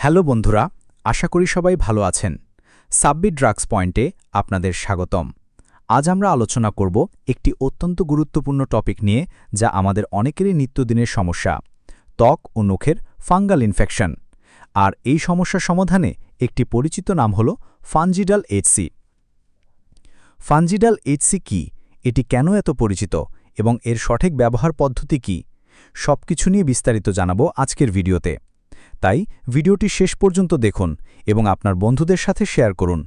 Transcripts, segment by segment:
Hello বন্ধুরা, আশা করি সবাই ভালো আছেন। সাব্বি ড্রাগস পয়েন্টে আপনাদের স্বাগতম। আজ আমরা আলোচনা করব একটি অত্যন্ত গুরুত্বপূর্ণ টপিক নিয়ে, যা আমাদের অনেকেরই নিত্যদিনের সমস্যা, ত্বক ও নখের ফাঙ্গাল ইনফেকশন। আর এই সমস্যা সমাধানে একটি পরিচিত নাম হল ফানজিডাল এইচসি ফানজিডাল এইচসি কি? এটি কেন এত পরিচিত? এবং এর সঠিক ব্যবহার পদ্ধতি কি? সবকিছু নিয়ে বিস্তারিত জানাব আজকের ভিডিওতে। তাই ভিডিওটি শেষ পর্যন্ত দেখুন এবং আপনার বন্ধুদের সাথে শেয়ার করুন।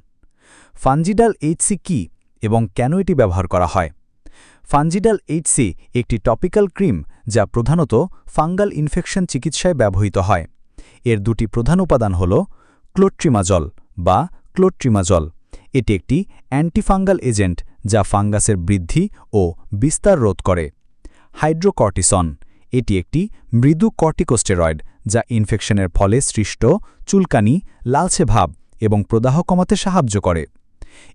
ফানজিডাল এইচসি কি এবং কেন এটি ব্যবহার করা হয়? ফানজিডাল এইচসি একটি টপিক্যাল ক্রিম যা প্রধানত ফাঙ্গাল ইনফেকশন চিকিৎসায় ব্যবহৃত হয়। এর দুটি প্রধান উপাদান হল ক্লোট্রিমাজল বা ক্লোট্রিমাজল। এটি একটি অ্যান্টিফাঙ্গাল এজেন্ট যা ফাঙ্গাসের বৃদ্ধি ও বিস্তার রোধ করে। হাইড্রোকর্টিসন এটি একটি মৃদু কর্টিকোস্টেরয়েড, যা ইনফেকশনের ফলে সৃষ্ট চুলকানি, লালচে ভাব এবং প্রদাহ কমাতে সাহায্য করে।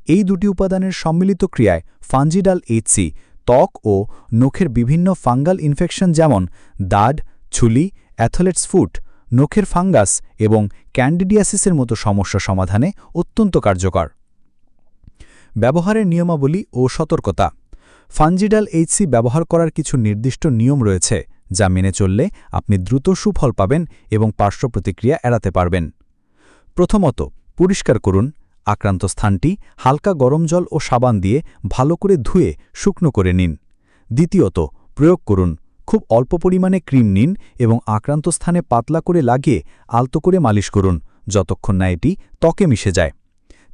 এই দুটি উপাদানের সম্মিলিত ক্রিয়ায় ফাঞ্জিডাল এইচসি, ত্বক ও নখের বিভিন্ন ফাঙ্গাল ইনফেকশন যেমন দাড, ছুলি, অ্যাথলেটস ফুট, নখের ফাঙ্গাস এবং ক্যান্ডিডিয়াসিসের মতো সমস্যা সমাধানে অত্যন্ত কার্যকর। ব্যবহারের নিয়মাবলী ও সতর্কতা। ফানজিডাল এইচসি ব্যবহার করার কিছু নির্দিষ্ট নিয়ম রয়েছে যা মেনে চললে আপনি দ্রুত সুফল পাবেন এবং পার্শ্ব প্রতিক্রিয়া এড়াতে পারবেন। প্রথমত, পরিষ্কার করুন, আক্রান্ত স্থানটি হালকা গরম জল ও সাবান দিয়ে ভালো করে ধুয়ে শুকনো করে নিন। দ্বিতীয়ত, প্রয়োগ করুন, খুব অল্প পরিমাণে ক্রিম নিন এবং আক্রান্ত স্থানে পাতলা করে লাগিয়ে আলতো করে মালিশ করুন, যতক্ষণ না এটি ত্বকে মিশে যায়।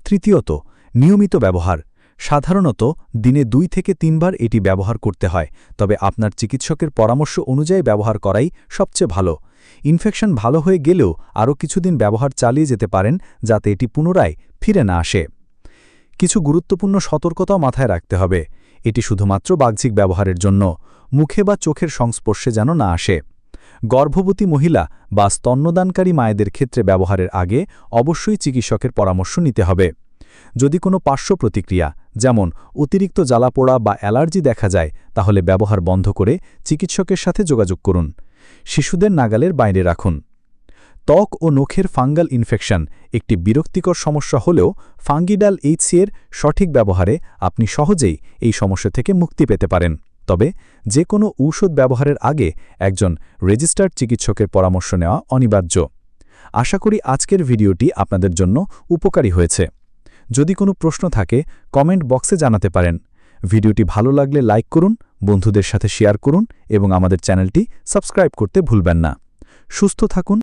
তৃতীয়ত, নিয়মিত ব্যবহার সাধারণত দিনে দুই থেকে তিনবার এটি ব্যবহার করতে হয়, তবে আপনার চিকিৎসকের পরামর্শ অনুযায়ী ব্যবহার করাই সবচেয়ে ভালো। ইনফেকশন ভালো হয়ে গেলেও আরও কিছুদিন ব্যবহার চালিয়ে যেতে পারেন, যাতে এটি পুনরায় ফিরে না আসে। কিছু গুরুত্বপূর্ণ সতর্কতাও মাথায় রাখতে হবে। এটি শুধুমাত্র বাহ্যিক ব্যবহারের জন্য, মুখে বা চোখের সংস্পর্শে যেন না আসে। গর্ভবতী মহিলা বা স্তন্যদানকারী মায়েদের ক্ষেত্রে ব্যবহারের আগে অবশ্যই চিকিৎসকের পরামর্শ নিতে হবে। যদি কোনো পার্শ্ব প্রতিক্রিয়া, যেমন অতিরিক্ত জ্বালাপোড়া বা অ্যালার্জি দেখা যায়, তাহলে ব্যবহার বন্ধ করে চিকিৎসকের সাথে যোগাযোগ করুন। শিশুদের নাগালের বাইরে রাখুন। ত্বক ও নখের ফাঙ্গাল ইনফেকশন একটি বিরক্তিকর সমস্যা হলেও ফাঙ্গিডাল এইচসি এর সঠিক ব্যবহারে আপনি সহজেই এই সমস্যা থেকে মুক্তি পেতে পারেন। তবে যে কোনো ঔষধ ব্যবহারের আগে একজন রেজিস্টার্ড চিকিৎসকের পরামর্শ নেওয়া অনিবার্য। আশা করি আজকের ভিডিওটি আপনাদের জন্য উপকারী হয়েছে। যদি কোনো প্রশ্ন থাকে, কমেন্ট বক্সে জানাতে পারেন। ভিডিওটি ভালো লাগলে লাইক করুন, বন্ধুদের সাথে শেয়ার করুন এবং আমাদের চ্যানেলটি সাবস্ক্রাইব করতে ভুলবেন না। সুস্থ থাকুন।